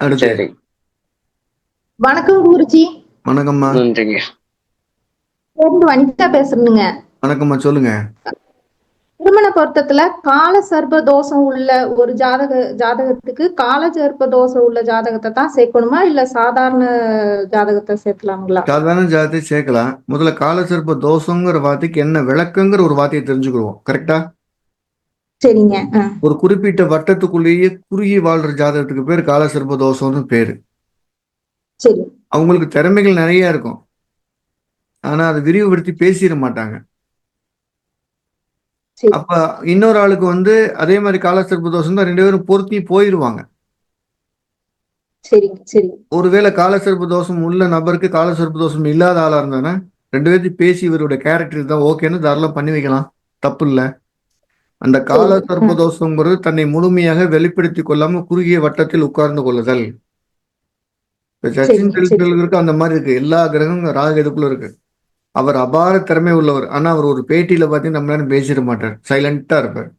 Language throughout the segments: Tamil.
அடுத்து. சரி. வணக்கம் குருஜி. வணக்கம்மா. நன்றிங்க. வனிதா பேசுறேனுங்க. வணக்கம்மா சொல்லுங்க. திருமண பொருத்தத்துல கால சர்ப்ப தோஷம் உள்ள ஒரு ஜாதக ஜாதகத்துக்கு கால சர்ப்ப தோஷம் உள்ள ஜாதகத்தை தான் சேர்க்கணுமா? இல்ல சாதாரண ஜாதகத்தை சேர்க்கலாங்களா சாதாரண ஜாதத்தை சேர்க்கலாம். முதல்ல காலசர்ப்ப தோஷங்கிற வார்த்தைக்கு என்ன விளக்கங்கிற ஒரு வார்த்தையை தெரிஞ்சுக்கிடுவோம். கரெக்டா சரிங்க ஒரு குறிப்பிட்ட வட்டத்துக்குள்ளேயே குறுகி வாழ்ற ஜாதகத்துக்கு பேர் காலசர்ப்ப தோஷம்னு பேரு. சரி. அவங்களுக்கு திறமைகள் நிறைய இருக்கும். ஆனா அதை விரிவுபடுத்தி பேசிட மாட்டாங்க. அப்ப இன்னொரு ஆளுக்கு வந்து அதே மாதிரி காலசர்ப்ப தோஷம் தான் ரெண்டு பேரும் பொருத்தி போயிருவாங்க. ஒருவேளை காலசர்ப்ப தோஷம் உள்ள நபருக்கு காலசர்ப்ப தோஷம் இல்லாத ஆளா இருந்தானே ரெண்டு பேர்த்தையும் பேசி இவருடைய கேரக்டர் தான் ஓகேன்னு தாராளம் பண்ணி வைக்கலாம். தப்பு இல்ல. அந்த காலசர்ப்ப தோஷங்கிறது தன்னை முழுமையாக வெளிப்படுத்திக் கொள்ளாம குறுகிய வட்டத்தில் உட்கார்ந்து கொள்ளுதல். இப்ப சச்சின். டெண்டுல்கருக்கு அந்த மாதிரி இருக்கு. எல்லா கிரகங்களும் ராகு இதுக்குள்ள இருக்கு. அவர் அபார திறமை உள்ளவர். ஆனா அவர் ஒரு பேட்டியில பார்த்து நம்ம பேசிட மாட்டார். சைலண்டா இருப்பார்.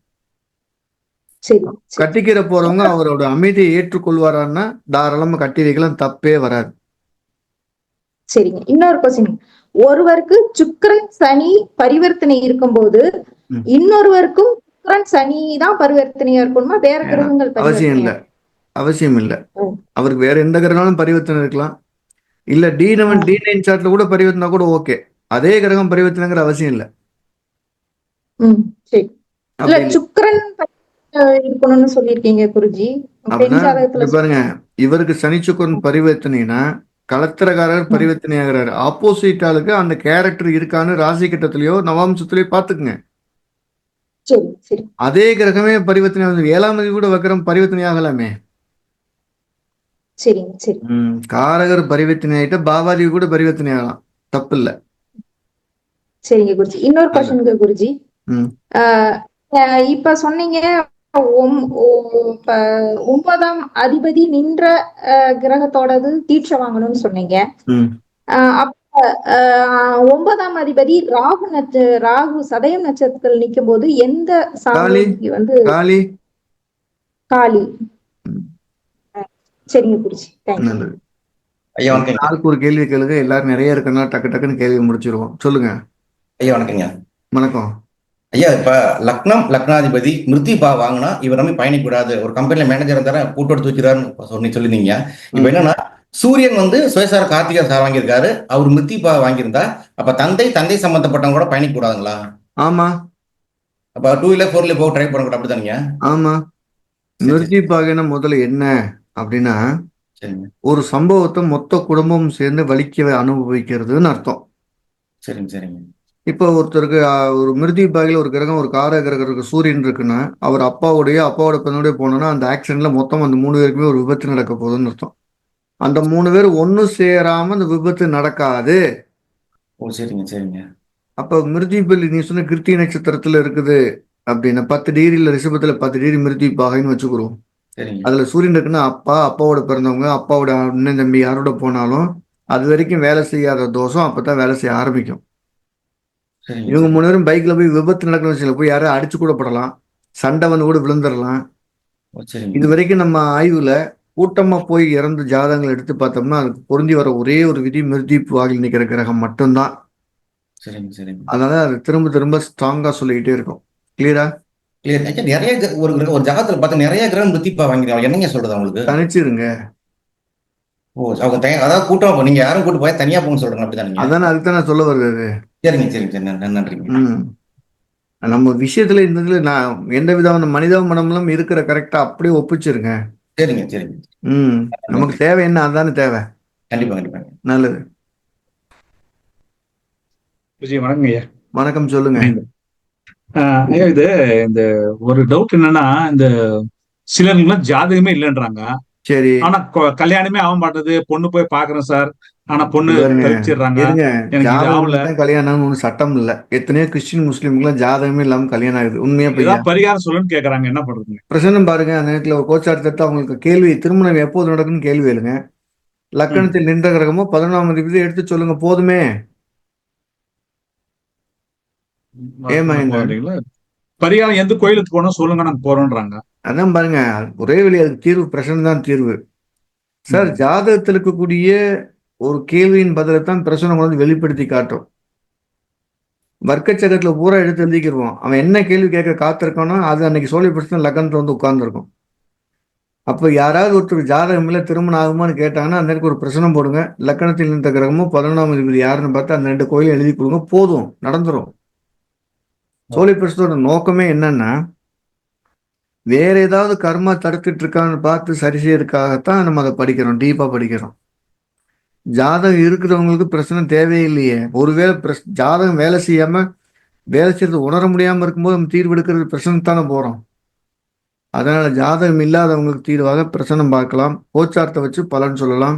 கட்டிக்கிற போறவங்க அவரோட அமைதியை ஏற்றுக்கொள்வாரான்னா தாராளமா கட்டி வைக்கலாம். தப்பே வராது. சரிங்க. இன்னொரு கொஸ்டின் ஒருவருக்கு சுக்கிரன் சனி பரிவர்த்தனை இருக்கும்போது. இன்னொருவருக்கும் சுக்கிரன் சனி தான் பரிவர்த்தனையா இருக்கணுமா? வேற கிரகங்கள் அவசியம் இல்ல. அவசியம் இல்ல. அவருக்கு வேற எந்த கிரகம்னாலும் பரிவர்த்தனை இருக்கலாம். இல்ல டி நவன் டி நைன் சார்ட்ல கூட பரிவர்த்தனை கூட ஓகே. அதே கிரகம் பரிவர்த்தனைங்கிற அவசியம் இல்ல. இல்ல. சுக்கிரன் இருக்கணும்னு சொல்லியிருக்கீங்க குருஜி. பாருங்க. இவருக்கு சனி சுக்கரன் பரிவர்த்தனைனா கலத்திரக்காரர். பரிவர்த்தனை ஆகிறாரு ஆப்போசிட் ஆளுக்கு அந்த கேரக்டர் இருக்கான்னு ராசி கட்டத்திலயோ நவாம்சத்திலயோ பாத்துக்குங்க அதே கிரகமே பரிவர்த்தனை வந்து ஏழாம் தேதி கூட வக்கரம் பரிவர்த்தனை ஆகலாமே. சரிங்க சரி. ம், காரகர் பரிவர்த்தனை ஆயிட்டா பாவாதி கூட பரிவர்த்தனை ஆகலாம். தப்பு இல்ல சரிங்க குருஜி. இன்னொரு கொஸ்டினுக்கு குருஜி. இப்ப சொன்னீங்க ஒன்பதாம் அதிபதி நின்ற கிரகத்தோடது தீட்சை வாங்கணும்னு சொன்னீங்க. அப்ப ஒன்பதாம் அதிபதி ராகு நட்ச ராகு சதயம் நட்சத்திரத்தில் நிற்கும் போது எந்த சாமிக்கு வந்து காளி. காளி. சரிங்க தேங்க்யூ நல்லது ஐயா வணக்கங்க. நாளுக்கு ஒரு கேள்வி கேளுங்க. எல்லாரும் நிறைய இருக்குன்னா டக்கு டக்குன்னு கேள்வி முடிச்சிருவோம். சொல்லுங்க. ஐயா வணக்கங்க. வணக்கம். ஐயா இப்ப லக்னம் லக்னாதிபதி மிருத்திபா வாங்கினா இவர் நம்பி பயணிக்கூடாது ஒரு கம்பெனில மேனேஜர் இருந்தாரு கூட்டு எடுத்து வச்சிருக்காருன்னு சொல்லி சொல்லிருந்தீங்க இப்ப. என்னன்னா சூரியன் வந்து சுயசார கார்த்திகா சார் வாங்கியிருக்காரு. அவர் மிருத்திபா வாங்கியிருந்தா அப்ப தந்தை தந்தை சம்பந்தப்பட்டவங்க கூட பயணிக்க கூடாதுங்களா? ஆமா. அப்ப டூ வீலர் ஃபோர் வீலர் போக ட்ரை பண்ண கூட அப்படிதானுங்க ஆமா. சரி, நிறுத்தி பாகன முதல்ல என்ன அப்படின்னா ஒரு சம்பவத்தை மொத்த குடும்பமும் சேர்ந்து வலிக்க அனுபவிக்கிறதுன்னு அர்த்தம். சரிங்க சரிங்க. இப்போ ஒருத்தருக்கு ஒரு மிருதி பாகில ஒரு கிரகம் ஒரு கார கிரகம் இருக்கு சூரியன் இருக்குன்னா அவர் அப்பாவுடைய அப்பாவோட பெண்ணுடைய போனோம்னா அந்த ஆக்சிடென்ட்ல மொத்தம் அந்த மூணு பேருக்குமே ஒரு விபத்து நடக்க போகுதுன்னு அர்த்தம். அந்த மூணு பேர் ஒன்றும் சேராம அந்த விபத்து நடக்காது. ஓ சரிங்க சரிங்க. அப்ப மிருதி பலி நீ சொன்ன கிருத்தி நட்சத்திரத்துல இருக்குது அப்படின்னா பத்து டிகிரில ரிஷபத்துல பத்து டிகிரி மிருதி பாகைன்னு வச்சுக்கிறோம். அதுல சூரியன் இருக்குன்னா அப்பா அப்பாவோட பிறந்தவங்க அப்பாவோட அண்ணன் தம்பி யாரோட போனாலும் அது வரைக்கும் வேலை செய்யாத தோஷம் அப்பதான் வேலை செய்ய ஆரம்பிக்கும். இவங்க மூணு பேரும் பைக்ல போய் விபத்து நடக்கிற விஷயம் போய் யாரும் அடிச்சு கூட படலாம். சண்டை வந்து கூட விழுந்துடலாம் இது வரைக்கும் நம்ம ஆய்வுல கூட்டமா போய் இறந்து ஜாதகங்கள் எடுத்து பார்த்தோம்னா அதுக்கு பொருந்தி வர ஒரே ஒரு விதி மிருதி வாகில் நிக்கிற கிரகம் மட்டும்தான். சரிங்க சரிங்க. அதனால அது திரும்ப திரும்ப ஸ்ட்ராங்கா சொல்லிக்கிட்டே இருக்கும். கிளியரா கிளியர் நிறைய ஒரு ஒரு ஜாதகத்துல பார்த்தா நிறைய கிரகம் மிருத்திபா வாங்கிருக்காங்க. என்னங்க சொல்றது அவங்களுக்கு? தனிச்சிருங்க. ஓ அவங்க தனி- அதாவது கூட்டம் நீங்க யாரும் கூட்டு போய் தனியா போகணும்னு சொல்றாங்க அப்படிதானுங்க அதானே அதுக்கு தான் சொல்ல வருது சரிங்க சரிங்க சரி. நன்றி- நன்றிங்க. ம். நம்ம விஷயத்துல இந்த இதுல நான் எந்த விதமான மனித மனமெல்லாம் இருக்கிற கரெக்டா அப்படியே ஒப்பிச்சிருங்க. சரிங்க சரிங்க ம் நமக்கு தேவை என்ன அதானே தேவை. கண்டிப்பா கண்டிப்பா. நல்லது. விஜய் வணக்கம் ஐயா. வணக்கம் சொல்லுங்க. ஆஹ் ஐயா இது இந்த ஒரு டவுட் என்னன்னா இந்த சிலருக்குலாம் ஜாதகமே இல்லைன்றாங்க. சரி. ஆனா கல்யாணமே ஆக மாட்டேது பொண்ணு போய் பாக்குறேன் சார். ஆனா பொண்ணு கழிச்சிடுறாங்க கல்யாணம்னு ஒன்றும் சட்டம் இல்ல. எத்தனையோ கிறிஸ்டின் முஸ்லீம்க்குலாம் ஜாதகமே இல்லாம கல்யாணம் ஆகுது. உண்மையா ஏதாவது பரிகாரம் சொல்லுன்னு கேக்குறாங்க. என்ன பண்றதுங்க பிரசன்னம் பாருங்க அந்த நேரத்துல ஒரு கோச்சாரத்தை அவங்களுக்கு கேள்வி திருமணம் எப்போது நடக்குன்னு கேள்வி எழுங்க. லக்கணத்தில் நின்ற கிரகமோ பதினொன்றாம் தேதி எடுத்து சொல்லுங்க போதுமே. பண்றீங்களா? பரிகாரம் எந்த கோயிலுக்கு போனோம் சொல்லுங்க நாங்க போறோம்ன்றாங்க. அதான் பாருங்க ஒரே வழி அதுக்கு தீர்வு பிரச்சனை தான் தீர்வு. சார் ஜாதகத்தில் இருக்கக்கூடிய ஒரு கேள்வியின் பதிலை தான் பிரச்சனை கொண்டு வந்து வெளிப்படுத்தி காட்டும் வர்க்கச்சகத்தில் பூரா எடுத்து எழுதிக்கிடுவோம் அவன் என்ன கேள்வி கேட்க காத்திருக்கானோ அது அன்னைக்கு சோழி பிரச்சனை லக்னத்தில் வந்து உட்கார்ந்துருக்கும். அப்போ யாராவது ஒருத்தர் ஜாதகம் இல்லை திருமணம் ஆகுமான்னு கேட்டாங்கன்னா அந்த ஒரு பிரச்சனை போடுங்க. லக்கணத்தில் இருந்த கிரகமும் பதினொன்றாம் அதிபதி யாருன்னு பார்த்தா அந்த ரெண்டு கோயிலும் எழுதி கொடுங்க. போதும். நடந்துடும் சோழி பிரச்சனோட நோக்கமே என்னன்னா வேற ஏதாவது கர்மா தடுத்துட்டு இருக்கான்னு பார்த்து சரி செய்யறதுக்காகத்தான் நம்ம அதை படிக்கிறோம். டீப்பாக படிக்கிறோம். ஜாதகம் இருக்கிறவங்களுக்கு பிரச்சனை தேவையில்லையே. ஒருவேளை பிரஸ் ஜாதகம் வேலை செய்யாம வேலை செய்யறது உணர முடியாம இருக்கும்போது நம்ம தீர்வு எடுக்கிறது பிரச்சனை தானே போறோம். அதனால ஜாதகம் இல்லாதவங்களுக்கு தீர்வாக பிரச்சனை பார்க்கலாம். கோச்சாரத்தை வச்சு பலன் சொல்லலாம்.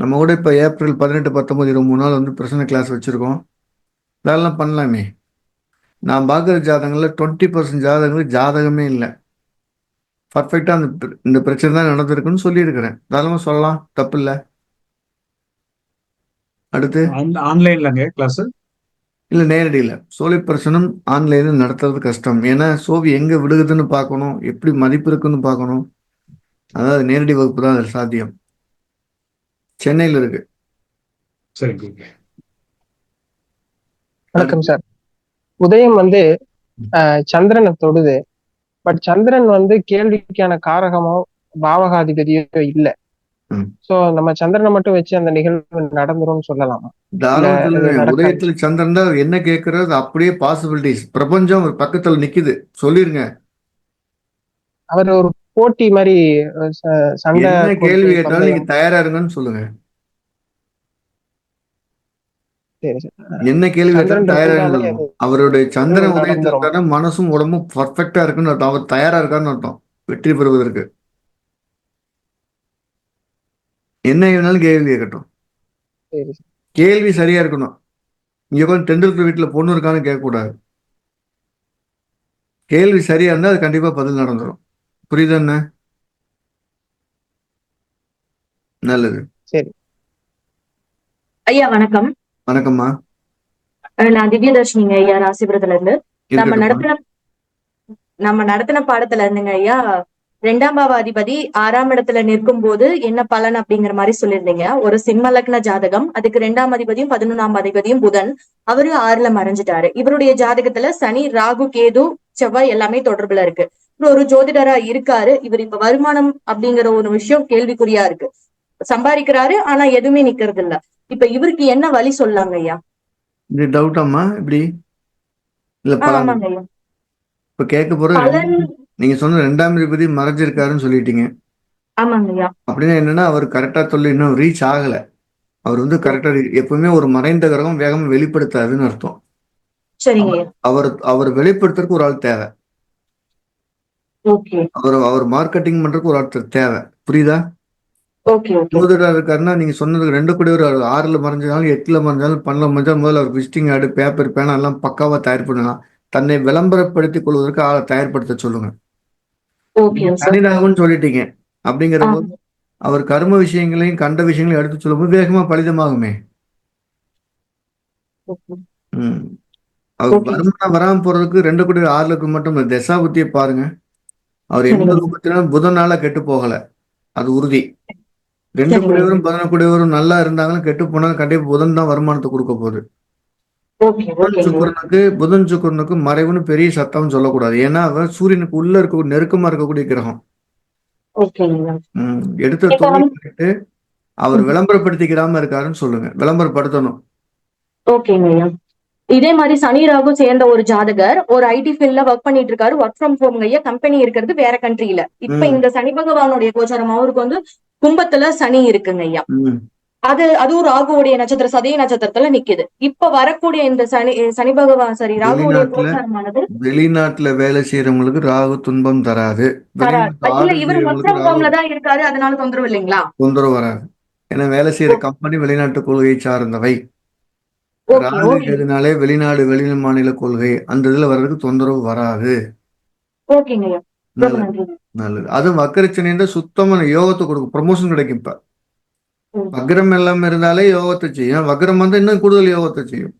நம்ம கூட இப்போ ஏப்ரல் பதினெட்டு பத்தொம்போது இருபது மூணு நாள் வந்து பிரச்சனை கிளாஸ் வச்சுருக்கோம். அதெல்லாம் பண்ணலாமே. நான் பார்க்குற ஜாதகங்களில் டுவெண்ட்டி பர்சன்ட் ஜாதகங்களுக்கு ஜாதகமே இல்லை. பர்ஃபெக்டாக அந்த இந்த பிரச்சனை தான் நடந்திருக்குன்னு சொல்லியிருக்கிறேன். தாராளமாக சொல்லலாம். தப்பு இல்லை அடுத்து? ஆன்லைன்லங்க கிளாஸ் இல்லை நேரடியில் சோழி பிரச்சனம் ஆன்லைனில் நடத்துறது கஷ்டம். ஏன்னா சோவி எங்கே விடுகுதுன்னு பார்க்கணும் எப்படி மதிப்பு இருக்குன்னு பார்க்கணும். அதாவது நேரடி வகுப்பு தான் அது சாத்தியம். சென்னையில் இருக்கு. சரிங்க வணக்கம் சார் உதயம் வந்து சந்திரனை தொடுது. பட் சந்திரன் வந்து கேள்விக்கான காரகமோ பாவகாதிபதியோ இல்ல. சோ நம்ம சந்திரனை மட்டும் வச்சு அந்த நிகழ்வு நடந்துரும்னு சொல்லலாமா. உதயத்தில் சந்திரன் தான் என்ன கேட்கறது அப்படியே பாசிபிலிட்டிஸ் பிரபஞ்சம் ஒரு பக்கத்துல நிக்குது. சொல்லிருங்க. அவர் ஒரு போட்டி மாதிரி சண்டை கேள்வி கேட்டாலும். நீங்க தயாரா இருங்கன்னு சொல்லுங்க. என்ன கேள்வி கேட்டாலும் அவருடைய சந்திரன் நடந்துரும். உதயத்தில் மனசும் உடம்பும் பர்ஃபெக்டா இருக்குன்னு அர்த்தம். அவர் தயாரா இருக்கான்னு அர்த்தம். வெற்றி பெறுவதற்கு. என்ன வேணாலும் கேள்வி கேட்கட்டும். சரி. சார் கேள்வி சரியா இருக்கணும். இங்க உட்காந்து டெண்டுல்கர் வீட்டுல பொண்ணு இருக்கான்னு கேட்கக்கூடாது. கேள்வி சரியா இருந்தா அது கண்டிப்பா பதில் நடந்துரும். புரியுதா என்ன? நல்லது. ஐயா வணக்கம். வணக்கம்மா. நான் திவ்யதர்ஷினிங்க ஐயா ராசிபுரத்துல இருந்து. நம்ம. நடத்தின நம்ம நடத்தின பாடத்துல இருந்துங்க ஐயா ரெண்டாம் பாவ அதிபதி ஆறாம் இடத்துல நிற்கும் போது என்ன பலன் அப்படிங்கிற மாதிரி சொல்லியிருந்தீங்க. ஒரு சிம்ம லக்ன ஜாதகம் அதுக்கு ரெண்டாம் அதிபதியும் பதினொன்னாம் அதிபதியும் புதன் அவரு ஆறுல மறைஞ்சிட்டாரு. இவருடைய ஜாதகத்துல சனி ராகு கேது செவ்வாய் எல்லாமே தொடர்புல இருக்கு. இவர் ஒரு ஜோதிடரா இருக்காரு. இவர் இப்ப வருமானம் அப்படிங்கிற ஒரு விஷயம் கேள்விக்குறியா இருக்கு. சம்பாதிக்கிறாரு ஆனா எதுவுமே நிக்கிறது இல்ல. இப்ப இவருக்கு என்ன வழி சொல்லாங்க ஐயா? இப்படி இல்ல பலன். ஆமாங்க ஐயா. இப்ப கேட்க போறது பலன் நீங்க சொன்ன ரெண்டாம் அதிபதி மறைஞ்சிருக்காருன்னு சொல்லிட்டீங்க. அப்படின்னா என்னன்னா அவர் கரெக்டா சொல்லி இன்னும் ரீச் ஆகல. அவர் வந்து கரெக்டா எப்பவுமே ஒரு மறைந்த கிரகம் வேகமா வெளிப்படுத்தாதுன்னு அர்த்தம். அவர் அவர் வெளிப்படுத்துறதுக்கு ஒரு ஆள் தேவை. அவர் அவர் மார்க்கெட்டிங் பண்றதுக்கு ஒரு ஆள் தேவை. புரியுதா? ஜோதிடா இருக்காருன்னா நீங்க சொன்னதுக்கு ரெண்டு கூட ஒரு ஆறுல மறைஞ்சாலும் எட்டுல மறைஞ்சாலும் பன்னெண்டுல மறைஞ்சாலும் முதல்ல அவர் விசிட்டிங் ஆடு பேப்பர் பேனா எல்லாம் பக்காவா தயார் பண்ணலாம். தன்னை விளம்பரப்படுத்திக் கொள்வதற்கு ஆளை தயார்படுத்த சொல்லுங்க. சனிராகுன்னு சொல்லிட்டீங்க. அப்படிங்கிற போது அவர் கர்ம விஷயங்களையும் கண்ட விஷயங்களையும் எடுத்து சொல்லும்போது வேகமா பலிதமாகுமே. அவர். வருமானம் வராம போறதுக்கு ரெண்டு கோடி ஆறு லட்சம் மட்டும் இல்ல தசா புத்தியை பாருங்க. அவர் எந்த. ரூபத்திலும் புதனால கெட்டு போகல. அது உறுதி. ரெண்டு. குடியவரும் பதினொன்று குடியவரும் நல்லா இருந்தாங்களும் கெட்டு போனாலும் கண்டிப்பா புதன் தான் வருமானத்தை கொடுக்க போகுது. சுக்கரனுக்கு புதன் சுக்கரனுக்கு மறைவுன்னு பெரிய சத்தம் சொல்லக்கூடாது. ஏன்னா அவர் சூரியனுக்கு உள்ள இருக்க நெருக்கமா இருக்கக்கூடிய கிரகம். எடுத்த தொழில் அவர் விளம்பரப்படுத்திக்கிறாம இருக்காருன்னு சொல்லுங்க. விளம்பரப்படுத்தணும். ஓகேங்க இதே மாதிரி சனி ராகு சேர்ந்த ஒரு ஜாதகர் ஒரு ஐடி ஃபீல்ட்ல ஒர்க் பண்ணிட்டு இருக்காரு. ஒர்க் ஃப்ரம் ஹோம் ஐயா கம்பெனி இருக்கிறது வேற கண்ட்ரில இப்ப. இந்த சனி பகவானுடைய கோச்சாரம் அவருக்கு வந்து கும்பத்துல சனி இருக்குங்க ஐயா ம். அது அதுவும் ராகுவுடைய நட்சத்திர சதய நட்சத்திரத்துல நிக்குது. இப்ப வரக்கூடிய இந்த சனி சனி பகவான் சரி ராகுவுடைய வெளிநாட்டுல கோச்சாரமானது வெளிநாட்டுல வேலை செய்யறவங்களுக்கு ராகு துன்பம் தராது. இல்ல இவர் தான் இருக்காரு அதனால தொந்தரவு இல்லைங்களா? தொந்தரவு வராது. ஏன்னா வேலை செய்யற கம்பெனி வெளிநாட்டு கொள்கையை சார்ந்தவை. Okay Rahu okay. எதுனாலே வெளிநாடு வெளி மாநில கொள்கை அந்த இதுல வர்றதுக்கு தொந்தரவு வராது. நல்லது. அதுவும் வக்கரச்சனை சுத்தமான யோகத்தை கொடுக்கும். ப்ரொமோஷன் கிடைக்கும் இப்ப. வக்ரம் எல்லாம் இருந்தாலே யோகத்தை செய்யும். வக்ரம் வந்து இன்னும் கூடுதல் யோகத்தை செய்யும்.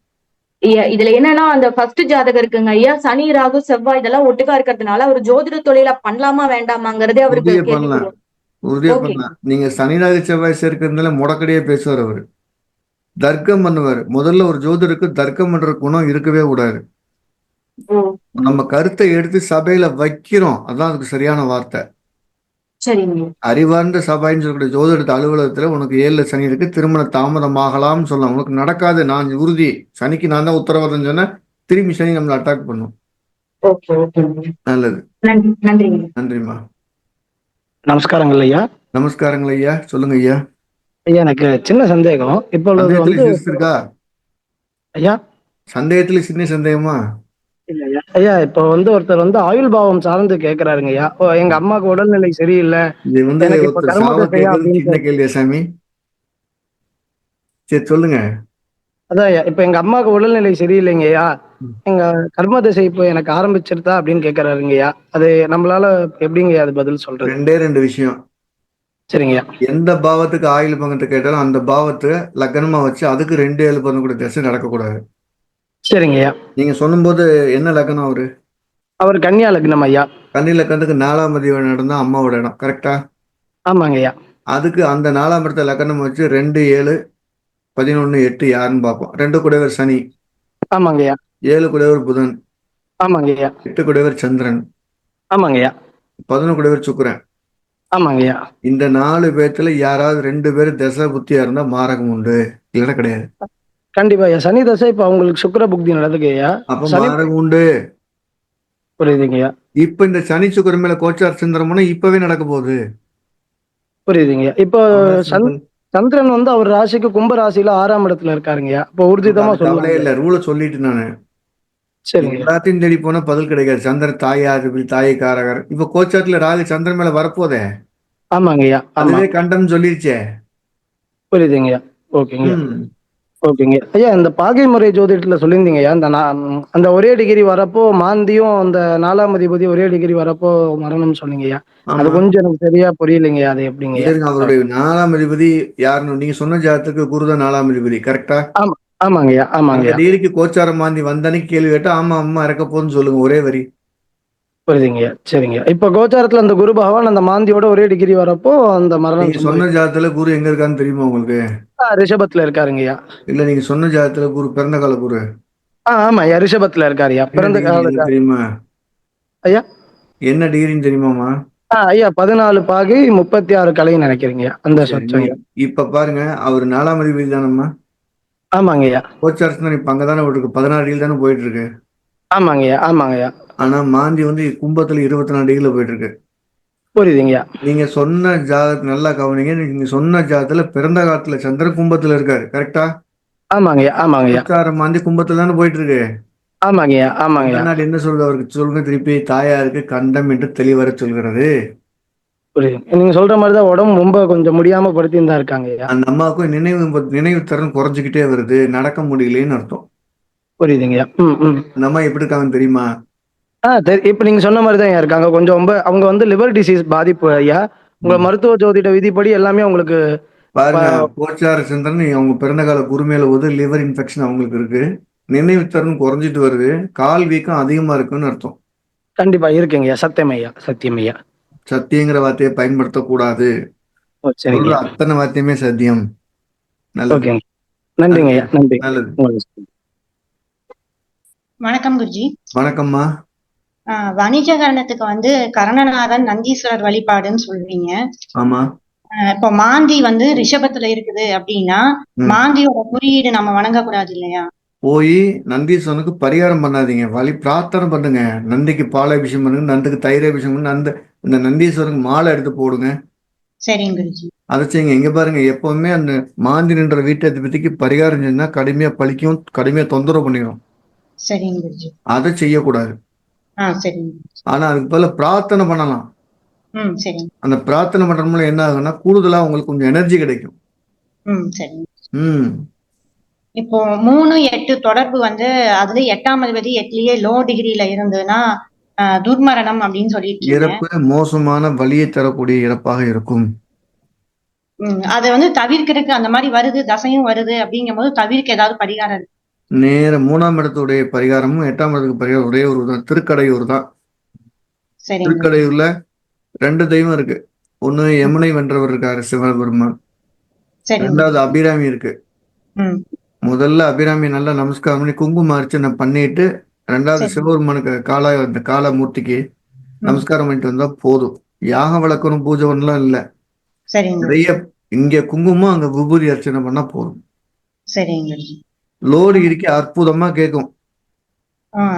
இதுல என்னன்னா அந்த ஃபர்ஸ்ட் ஜாதகம் இருக்குங்க. ஐயா சனி ராகு செவ்வாய் இதெல்லாம் ஒட்டுக்கா இருக்கிறதுனால அவர் ஜோதிட தொழில பண்ணலாமா வேண்டாமாங்கிறதே அவருக்கு பண்ணலாம். உறுதியா. பண்ணலாம். நீங்க சனிராக செவ்வாய் சேர்க்கிறதுனால முடக்கடியே பேசுவார் அவரு. தர்க்கம் பண்ணுவார். முதல்ல ஒரு ஜோதிடருக்கு தர்க்கம் பண்ற குணம் இருக்கவே கூடாது. நம்ம கருத்தை எடுத்து சபையில வைக்கிறோம். அதான் அதுக்கு சரியான வார்த்தை. அறிவார்ந்த சபைன்னு சொல்லக்கூடிய ஜோதிடத்து அலுவலகத்துல உனக்கு ஏழுல சனி இருக்கு திருமண தாமதமாகலாம்னு சொல்லலாம் உனக்கு நடக்காது நான் உறுதி. சனிக்கு நான் தான் உத்தரவாதம் சொன்னேன் திரும்பி சனி நம்மளை அட்டாக் பண்ணும். நல்லது. நன்றிம்மா. நமஸ்காரங்கள் ஐயா. நமஸ்காரங்கள் ஐயா. சொல்லுங்க ஐயா. ஐயா எனக்கு சின்ன சந்தேகம். சிரிப்பு இருக்கா? ஐயா? சந்தேகத்துல சின்ன சந்தேகமா? இல்ல ஐயா. ஐயா இப்போ வந்து ஒருத்தர் வந்து ஆயுள் பாவம் சார்ந்து கேக்குறாருங்க ஐயா. ஓ, எங்க அம்மாவுக்கு உடல்நிலை சரியில்லை. சாமி. சரி சொல்லுங்க. அதான் இப்ப எங்க அம்மாவுக்கு உடல்நிலை சரியில்லைங்க ஐயா. எங்க கர்ம திசை இப்போ எனக்கு ஆரம்பிச்சிருதா அப்படின்னு கேக்குறாருங்க ஐயா. அது நம்மளால எப்படிங்க அது பதில் சொல்றது? ரெண்டே ரெண்டு விஷயம். சரிங்க ஐயா. எந்த பாவத்துக்கு ஆயுள் பங்கத்தை கேட்டாலும் அந்த பாவத்தை லக்னமா வச்சு அதுக்கு ரெண்டு ஏழு பங்கு கூட திசை நடக்கக்கூடாது. சரிங்க ஐயா. நீங்க சொல்லும்போது என்ன லக்னம் அவரு? அவர் கன்னியா லக்னம் ஐயா. கன்னி லக்கணத்துக்கு நாலாம் பதிவு நடந்தா அம்மாவோட இடம் கரெக்டா ஆமாங்க ஐயா. அதுக்கு அந்த நாலாம் இடத்த லக்கணம் வச்சு ரெண்டு ஏழு பதினொன்னு எட்டு யாருன்னு பார்ப்போம் ரெண்டு குடைவர் சனி ஆமாங்க ஐயா. ஏழு குடைவர் புதன் ஆமாங்க ஐயா. எட்டு குடைவர் சந்திரன் ஆமாங்க ஐயா. பதினொன்று குடைவர் சுக்கிரன். ஆமாங்க ஐயா. இந்த நாலு பேர்த்துல யாராவது ரெண்டு பேர் தசை புத்தியா இருந்தா மாரகம் உண்டு. இல்லைன்னா கிடையாது. கண்டிப்பா ஐயா. சனி தசை இப்ப அவங்களுக்கு சுக்கிர புக்தி நடக்குது ஐயா. அப்ப சனி- மாரகம் உண்டு. புரியுதுங்க ஐயா. இப்ப இந்த சனி சுக்கிரன் மேல கோச்சார் சிந்திரம்னா இப்பவே நடக்க போகுது. புரியுதுங்க ஐயா. இப்போ சந்த்- சந்திரன் வந்து அவர் ராசிக்கு கும்ப ராசியில ஆறாம் இடத்துல இருக்காருங்கய்யா இப்போ ஊர்ஜிதமா சொல்லுவாங்க இல்ல. ரூல சொல்லிட்டு நானு. சரிங்க எல்லாத்தையும் தேடி போனா பதில் கிடைக்காது. சந்திரன் தாயார் தாயக்காரகர். இப்ப கோச்சாரத்துல ராகு சந்திரன் மேல வரப்போதே. ஆமாங்கய்யா ஆமா. அதுவே கண்டம் சொல்லிருச்சே. புரியுதுங்கய்யா ஓகேங்க ம். ஓகேங்க. ஐயா இந்த பாகை முறை ஜோதிடத்துல சொல்லியிருந்தீங்கய்யா அந்த நா- ம், அந்த ஒரே டிகிரி வரப்போ மாந்தியும் அந்த நாலாம் அதிபதி ஒரே டிகிரி வரப்போ மரணம் சொன்னீங்கய்யா அது ஆமா. கொஞ்சம் எனக்கு சரியா புரியலைங்கய்யா அது எப்படிங்கய்யா இருங்க, அவருடைய நாலாம் அதிபதி யாருன்னு நீங்க சொன்ன ஜாதத்துக்கு குருதான் நாலாம் அதிபதி கரெக்டா ஆமாங்கய்யா அந்த ஆமாங்கய்யா டிகிரிக்கு கோச்சாரம் மாந்தி வந்தனைக்கு கேள்வி கேட்டா ஆமா அம்மா இறக்க போகுதுன்னு சொல்லுங்க ஒரே வரி. புரியுதுங்கய்யா சரிங்க. இப்போ கோச்சாரத்துல அந்த குரு பகவான் அந்த மாந்தியோட ஒரே டிகிரி வரப்போ அந்த மரணம் நீங்க சொன்ன ஜாதத்துல குரு எங்க இருக்கான்னு தெரியுமா உங்களுக்கு? ரிஷபத்துல இருக்காருங்கய்யா இல்ல நீங்க சொன்ன ஜாதத்துல குரு பிறந்த கால குரு? ஆ ஆமாய்யா ரிஷபத்துல இருக்காருயா பிறந்த கால தெரியுமா? ஐயா? என்ன டிகிரின்னு தெரியுமாமா ஐயா பதினாலு பாகை முப்பத்தி ஆறு கலைன்னு நினைக்கிறீங்க அந்த சொச்சம் இப்ப பாருங்க அவர் நாலாம் அதிபதி தானம்மா? ஆமாங்கய்யா கோச்சாரத்துல இப்ப அங்கதானே இருக்கு பதினாறு தானே போயிட்டு இருக்கு ஆமாங்கய்யா ஆமாங்கய்யா ஆனா மாந்தி வந்து கும்பத்துல இருபத்தி நாலு டிகிரில போயிட்டு இருக்கு புரியுதுங்கய்யா. நீங்க சொன்ன ஜாதகத்தை நல்லா கவனிங்க. நீங்க சொன்ன ஜாதத்துல பிறந்த காலத்துல சந்திர கும்பத்துல இருக்காரு. கரெக்டா ஆமாங்கய்யா கோச்சாரம் மாந்தி கும்பத்துல தானே போயிட்டு இருக்கு ஆமாங்கய்யா ஆமாங்கய்யா. அதனால என்ன சொல்றது? அவருக்கு சொல்லுங்க. திருப்பி தாயாருக்கு கண்டம் என்று தெளிவர சொல்கிறது. புரியுது. நீங்க சொல்ற மாதிரிதான் உடம்பு ரொம்ப கொஞ்சம் முடியாம படுத்தின்னு தான் இருக்காங்கய்யா. அந்த அம்மாவுக்கும் நினைவு நினைவு திறன் குறைஞ்சிக்கிட்டே வருது. நடக்க முடியலன்னு அர்த்தம். அந்த அம்மா எப்படி இருக்காங்கன்னு தெரியுமா? ஆ இப்ப நீங்க சொன்ன மாதிரி தான் இருக்காங்க. கொஞ்சம் ரொம்ப அவங்க வந்து லிவர் டிசீஸ் பாதிப்பு ஐயா. உங்க மருத்துவ ஜோதிட விதிப்படி எல்லாமே உங்களுக்கு பாருங்க கோச்சார சந்திரன் அவங்க பிறந்த கால குருமேல போது லிவர் இன்ஃபெக்ஷன் அவங்களுக்கு இருக்கு. நினைவு திறன் குறைஞ்சிட்டு வருது. கால் வீக்கம் அதிகமா இருக்குன்னு அர்த்தம். கண்டிப்பா இருக்குங்கய்யா சத்தியம் ஐயா சத்தியம் ஐயா. சத்தியங்கிற வார்த்தையை சரிங்க. சொல்ற அத்தனை வார்த்தையுமே சத்தியம். நல்லது. நன்றிங்க ஐயா. நன்றி. நல்லது. வணக்கம் குருஜி. வணக்கம்மா. வணிக கரணத்துக்கு வந்து கரணநாதன் நந்தீஸ்வரர் வழிபாடுன்னு சொல்றீங்க. ஆமா. இப்போ மாந்தி வந்து ரிஷபத்துல இருக்குது அப்படின்னா. மாந்தியோட குறியீடு நம்ம வணங்கக்கூடாது இல்லையா? போய் நந்தீஸ்வரனுக்கு பரிகாரம் பண்ணாதீங்க. வழி பிரார்த்தனை பண்ணுங்க. நந்திக்கு பாலாபிஷேகம் பண்ணுங்க. நந்துக்கு தைராபிஷேகம் பண்ணுங்க. அந்த இந்த நந்தீஸ்வரனுக்கு மாலை எடுத்து போடுங்க. சரிங்க அதை செய்யுங்க. இங்க பாருங்க எப்பவுமே அந்த மாந்தி நின்ற வீட்டை பத்திக்கு பரிகாரம் செஞ்சா கடுமையா பழிக்கும் கடுமையா தொந்தரவு பண்ணிடும் சரிங்க அதை செய்யக்கூடாது. ஆனா அதுக்கு பதிலா பிரார்த்தனை பண்ணலாம். அந்த பிரார்த்தனை பண்றது மூலம் என்ன ஆகும்னா கூடுதலா உங்களுக்கு கொஞ்சம் எனர்ஜி கிடைக்கும். ம் இப்போ மூணு எட்டு தொடர்பு வந்து அதுல எட்டாம் அதிபதி எட்டுலயே லோ டிகிரில இருந்ததுன்னா துர்மரணம் அப்படின்னு சொல்லிட்டு. இறப்பு மோசமான வலியை தரக்கூடிய இறப்பாக இருக்கும். அதை வந்து தவிர்க்கிறதுக்கு அந்த மாதிரி வருது தசையும் வருது அப்படிங்கும் போது தவிர்க்க ஏதாவது பரிகாரம் இருக்கு? நேர மூணாம் இடத்துடைய பரிகாரமும் எட்டாம் இடத்துக்கு பரிகாரம் ஒரே ஒரு தான் திருக்கடையூர் தான். திருக்கடையூர்ல ரெண்டு தெய்வம் இருக்கு. ஒண்ணு யமுனை வென்றவர் இருக்காரு சிவபெருமான். ரெண்டாவது அபிராமி இருக்கு. முதல்ல அபிராமி நல்லா நமஸ்காரம் பண்ணி குங்கும அர்ச்சனை பண்ணிட்டு ரெண்டாவது. சிவபெருமானுக்கு கால அந்த காலமூர்த்திக்கு நமஸ்காரம் பண்ணிட்டு வந்தா போதும். யாக வளர்க்கணும் பூஜை பண்ணலாம் இல்ல. நிறைய இங்க குங்குமம் அங்க விபூதி அர்ச்சனை பண்ணா போதும். சரிங்க. லோடு இருக்கி அற்புதமா கேட்கும்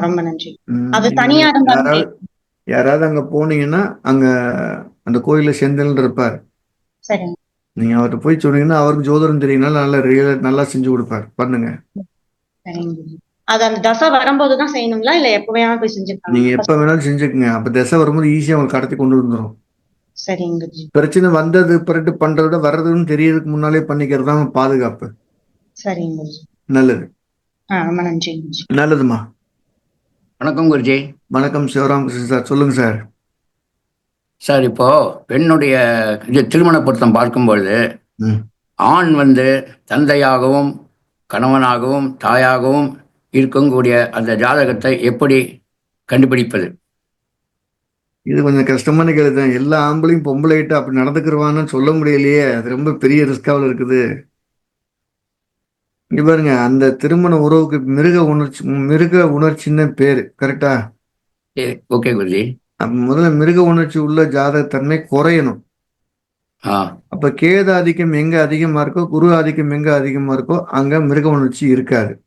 ரொம்ப நன்றி. அது நீங்க தனியா யாராவது அங்க போனீங்கன்னா அங்க அந்த கோயில்ல செந்தில் இருப்பார். நீங்க அவர்கிட்ட போய் சொன்னீங்கன்னா அவருக்கு ஜோதிடம் தெரியும்னால நல்லா ரியல் நல்லா செஞ்சு கொடுப்பார். பண்ணுங்க. அது அந்த தசை வரும்போதுதான் செய்யணுங்களா? இல்ல எப்ப வேணாலும் போய் நீங்க செஞ்சுக்கலாம் எப்ப வேணாலும் செஞ்சுக்குங்க. அப்ப திசை வரும்போது ஈஸியா உங்களுக்கு கடத்தி கொண்டு வந்துடும் சரிங்க பிரச்சனை வந்தது பிறகு பண்றதை விட வர்றதுன்னு தெரியறதுக்கு முன்னாலே பண்ணிக்கிறது தான் பாதுகாப்பு. சரிங்க நல்லது. நல்லதுமா? வணக்கம் குருஜி. வணக்கம் சிவராமகிருஷ்ணன் சார். சொல்லுங்க சார். சார் இப்போ பெண்ணுடைய இது திருமண பொருத்தம் பார்க்கும்பொழுது. ஆண் வந்து தந்தையாகவும் கணவனாகவும் தாயாகவும் இருக்கக்கூடிய அந்த ஜாதகத்தை எப்படி கண்டுபிடிப்பது? இது கொஞ்சம் கஷ்டமான கேள்வி தான் எல்லா ஆம்பளையும் பொம்பளைகிட்ட அப்படி நடந்துக்கிறவான்னு சொல்ல முடியலையே. அது ரொம்ப பெரிய ரிஸ்காவில் இருக்குது. இங்க பாருங்க அந்த திருமண உறவுக்கு மிருக உணர்ச்சி மிருக உணர்ச்சின்னு பேரு கரெக்டா ஓகே குருஜி. முதல்ல மிருக உணர்ச்சி உள்ள ஜாதகத்தன்மை குறையணும். ஆ. அப்ப கேது ஆதிக்கம் எங்க அதிகமா இருக்கோ குரு ஆதிக்கம் எங்க அதிகமா இருக்கோ அங்க மிருக உணர்ச்சி இருக்காது.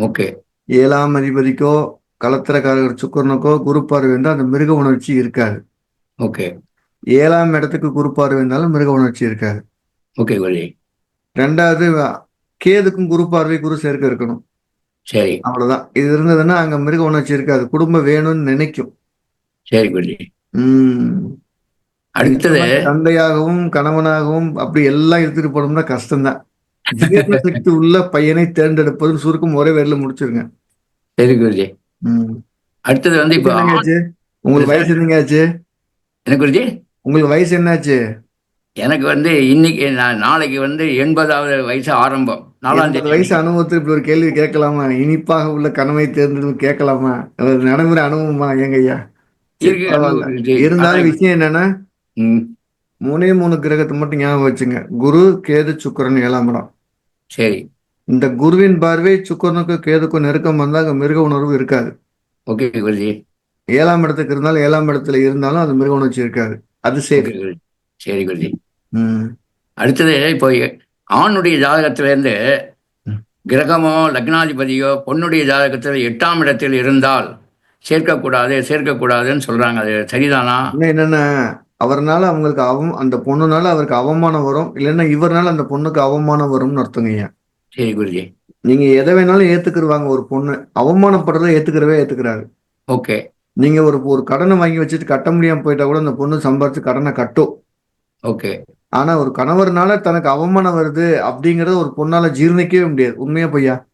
ஓகே. ஏழாம் அதிபதிக்கோ கலத்திரக்காரர் சுக்கரனுக்கோ குரு பார்வை இருந்தால் அந்த மிருக உணர்ச்சி இருக்காது. ஓகே. ஏழாம் இடத்துக்கு குரு பார்வை இருந்தாலும் மிருக உணர்ச்சி இருக்காது. ஓகே ரெண்டாவது கேதுக்கும் குரு பார்வை குரு சேர்க்க இருக்கணும். சரி. அவ்வளவுதான். இது இருந்ததுன்னா அங்க மிருக உணர்ச்சி இருக்காது குடும்பம் வேணும்னு நினைக்கும். சரி குருஜி உம் அடுத்தது. தந்தையாகவும் கணவனாகவும் அப்படி எல்லாம் எடுத்துட்டு போனோம்னா கஷ்டம்தான். சக்தி உள்ள பையனை தேர்ந்தெடுப்பது சுருக்கம் ஒரே வேர்ல முடிச்சிருங்க. சரி குருஜி. உம் அடுத்தது வந்து இப்போ? உங்களுக்கு வயசு என்னங்க ஆச்சு? என்ன குருஜி? உங்களுக்கு வயசு என்னாச்சு? எனக்கு வந்து இன்னைக்கு நான் நாளைக்கு வந்து எண்பதாவது வயசு ஆரம்பம். நாலாம் எண்பது தேதி. வயசு அனுபவத்தில் இப்படி ஒரு கேள்வி கேட்கலாமா? இனிப்பாக உள்ள கனவை தேர்ந்தெடுத்து கேட்கலாமா? நடைமுறை அனுபவமா. குருஜி. இருந்தாலும் விஷயம் என்னன்னா மூணே மூணு கிரகத்தை மட்டும் ஞாபகம் வச்சுங்க. குரு கேது சுக்கிரன் ஏழாம் இடம். சரி. இந்த குருவின் பார்வை சுக்கிரனுக்கும் கேதுக்கும் நெருக்கம் வந்தா அங்க மிருக உணர்வு இருக்காது. ஓகே குருஜி. ஏழாம் இடத்துக்கு இருந்தாலும் ஏழாம் இடத்துல இருந்தாலும் அது மிருக உணர்ச்சி இருக்காது. அது குருஜி. சரி குருஜி. அடுத்தது இப்போ ஆணுடைய ஜாதகத்துல இருந்து ம். கிரகமோ லக்னாதிபதியோ பொண்ணுடைய ஜாதகத்தில் எட்டாம் இடத்தில் இருந்தால் சேர்க்கக்கூடாது சேர்க்கக்கூடாதுன்னு சொல்றாங்க. அது சரிதானா? என்னன்னா? அவர்னால அவங்களுக்கு அவம் அந்த பொண்ணுனால அவருக்கு அவமானம் வரும். இல்லைன்னா இவர்னால அந்த பொண்ணுக்கு அவமானம் வரும்னு அர்த்தங்க ஐயா சரி குருஜி. நீங்க எதை வேணாலும் ஏத்துக்கிருவாங்க ஒரு பொண்ணு. அவமானப்படுறதை ஏத்துக்கிறவே ஏத்துக்கிறாரு. ஓகே. நீங்க ஒரு ஒரு கடனை வாங்கி வச்சுட்டு கட்ட முடியாம போயிட்டா கூட அந்த பொண்ணு சம்பாரிச்சு கடனை கட்டும். ஓகே. ஆனா ஒரு கணவர்னால தனக்கு அவமானம் வருது அப்படிங்கறத ஒரு பொண்ணால ஜீர்ணிக்கவே முடியாது. உண்மையா பொய்யா?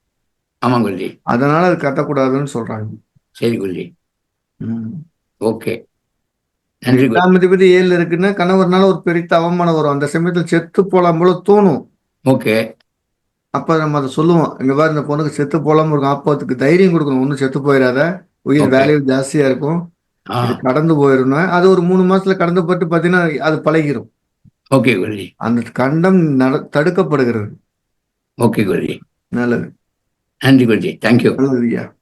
ஆமாம் குருஜி அதனால அது கட்டக்கூடாதுன்னு சொல்றாங்க. சரி ம். ஓகே. நன்றி அதிபதி ஏழு இருக்குன்னா கணவர்னால ஒரு பெரிய அவமானம் வரும். அந்த சமயத்துல செத்து போலாம் போல தோணும். ஓகே. அப்ப நம்ம அதை சொல்லுவோம். இங்க பாரு இந்த பொண்ணுக்கு செத்து போலாம இருக்கும். அப்போ அதுக்கு தைரியம் கொடுக்கணும். ஒன்றும் செத்து போயிடாத உயிர். வேல்யூ ஜாஸ்தியா இருக்கும். கடந்து போயிடும் அது ஒரு மூணு மாசத்துல கடந்து போட்டு பாத்தீங்கன்னா அது பழகிரும். ஓகே குருஜி. அந்த கண்டம் நட தடுக்கப்படுகிறது. ஓகே குருஜி. நல்லது. நன்றி குருஜி. தேங்க்யூ நல்லது ஐயா.